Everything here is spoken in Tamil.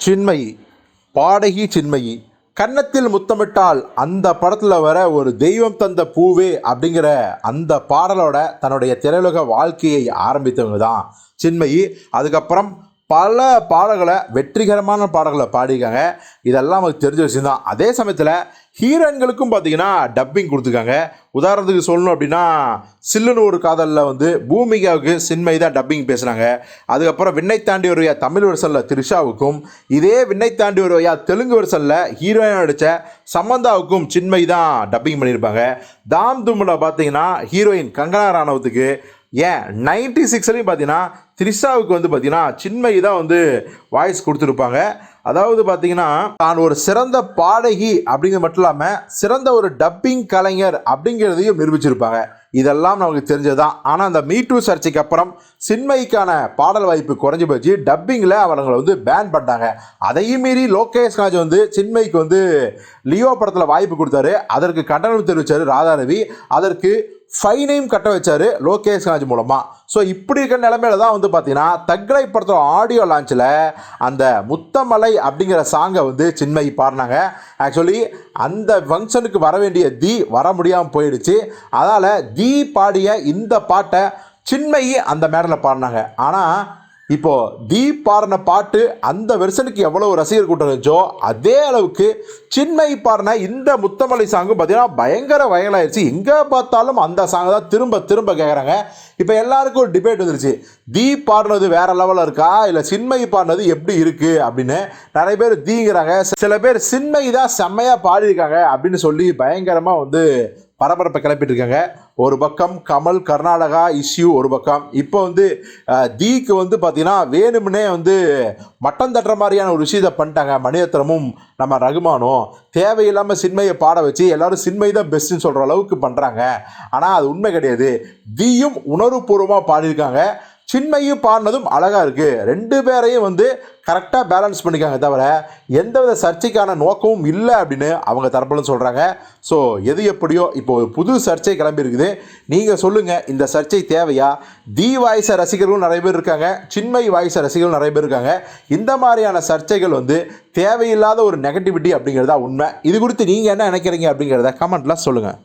சின்மயி பாடகி சின்மயி கன்னத்தில் முத்தமிட்டால் அந்த படத்தில் வர ஒரு தெய்வம் தந்த பூவே அப்படிங்கிற அந்த பாடலோட தன்னுடைய திரையுலக வாழ்க்கையை ஆரம்பித்தவங்க தான் சின்மயி அதுக்கப்புறம் பல பாடல்களை வெற்றிகரமான பாடல்களை பாடியிருக்காங்க. இதெல்லாம் நமக்கு தெரிஞ்ச விஷயம் தான் அதே சமயத்தில் ஹீரோயின்களுக்கும் பார்த்தீங்கன்னா டப்பிங் கொடுத்துருக்காங்க. உதாரணத்துக்கு சொல்லணும் அப்படின்னா சில்லுன்னு ஒரு காதலில் வந்து பூமிகாவுக்கு சின்மை தான் டப்பிங் பேசுனாங்க அதுக்கப்புறம் விண்ணை தாண்டி வருவையா தமிழ் வருஷனில் த்ரிஷாவுக்கும் இதே விண்ணை தாண்டி வருவையா தெலுங்கு வருஷனில் ஹீரோயின் அடித்த சமந்தாவுக்கும் சின்மை தான் டப்பிங் பண்ணியிருப்பாங்க. தாம் தும்மில் பார்த்தீங்கன்னா ஹீரோயின் கங்கனா ராணவத்துக்கு ஏன்? நைன்டி சிக்ஸ்லையும் பார்த்தீங்கன்னா த்ரிஷாவுக்கு வந்து பார்த்தீங்கன்னா சின்மை தான் வந்து வாய்ஸ் கொடுத்துருப்பாங்க. அதாவது பார்த்தீங்கன்னா தான் ஒரு சிறந்த பாடகி அப்படிங்கிறது மட்டும் இல்லாமல் சிறந்த ஒரு டப்பிங் கலைஞர் அப்படிங்கிறதையும் நிரூபிச்சிருப்பாங்க. இதெல்லாம் நமக்கு தெரிஞ்சதுதான். ஆனால் அந்த மீ டூ சர்ச்சைக்கு அப்புறம் சின்மைக்கான பாடல் வாய்ப்பு குறைஞ்சி போச்சு. டப்பிங்கில் அவங்களை வந்து பேன் பண்ணிட்டாங்க. அதையும் மீறி லோகேஷ் ராஜ் வந்து சின்மைக்கு வந்து லியோ படத்தில் வாய்ப்பு கொடுத்தாரு. அதற்கு கண்டனம் தெரிவித்தார் ராதாரவி. அதற்கு ஃபைனையும் கட்ட வச்சாரு லோகேஷ் ராஜ் மூலமாக ஸோ இப்படி இருக்கிற நிலமையில தான் வந்து பார்த்தீங்கன்னா தக்லை படத்தோட ஆடியோ லான்ச்சில் அந்த முத்தமலை அப்படிங்கிற சாங்கை வந்து சின்மயி பாடினாங்க. ஆக்சுவலி அந்த ஃபங்க்ஷனுக்கு வர வேண்டிய தி வர முடியாமல் போயிடுச்சு. அதனால் தி பாடிய இந்த பாட்டை சின்மயி அந்த மேடலில் பாடினாங்க. ஆனால் இப்போ தீப் பாடின பாட்டு அந்த வெர்ஷனுக்கு எவ்வளவு ரசிகர் கூட்டம் இருந்துச்சோ அதே அளவுக்கு சின்மை பாடின இந்த முத்தமலை சாங்கும் பார்த்தீங்கன்னா பயங்கர வயலாயிருச்சு எங்கே பார்த்தாலும் அந்த சாங்கை தான் திரும்ப திரும்ப கேட்குறாங்க இப்போ எல்லாருக்கும் ஒரு டிபேட் வந்துருச்சு. தீப் பாடினது வேற லெவலில் இருக்கா? இல்லை சின்மை பாடினது எப்படி இருக்கு? அப்படின்னு நிறைய பேர் தீங்கிறாங்க. சில பேர் சின்மை தான் செம்மையாக பாடியிருக்காங்க அப்படின்னு சொல்லி பயங்கரமாக வந்து பரபரப்பை கிளப்பிட்டு இருக்காங்க ஒரு பக்கம் கமல் கர்நாடகா இஷ்யூ ஒரு பக்கம். இப்போ வந்து தீக்கு வந்து பார்த்திங்கன்னா வேணும்னே வந்து மட்டம் தட்டுற மாதிரியான ஒரு விஷயத்தை பண்ணிட்டாங்க. மணியத்திரமும் நம்ம ரகுமானும். தேவையில்லாமல் சின்மையை பாட வச்சு எல்லோரும் சின்மை தான் பெஸ்ட்டுன்னு சொல்கிற அளவுக்கு பண்ணுறாங்க ஆனால் அது உண்மை கிடையாது. தீயும் உணர்வுபூர்வமாக பாடியிருக்காங்க. சின்மையும் பாடினதும் அழகாக இருக்குது ரெண்டு பேரையும் வந்து கரெக்டாக பேலன்ஸ் பண்ணிக்காங்க தவிர எந்தவித சர்ச்சைக்கான நோக்கமும் இல்லை அப்படின்னு அவங்க தரப்புல சொல்கிறாங்க ஸோ எது எப்படியோ இப்போ ஒரு புது சர்ச்சை கிளம்பி இருக்குது. நீங்கள் சொல்லுங்கள் இந்த சர்ச்சை தேவையா? தி வாய்ஸ ரசிகர்களும் நிறைய பேர் இருக்காங்க. சின்மை வாய்ஸ ரசிகர்களும் நிறைய பேர் இருக்காங்க. இந்த மாதிரியான சர்ச்சைகள் வந்து தேவையில்லாத ஒரு நெகட்டிவிட்டி அப்படிங்கிறதா உண்மை. இது குறித்து நீங்கள் என்ன நினைக்கிறீங்க அப்படிங்கிறத கமெண்ட்லாம் சொல்லுங்கள்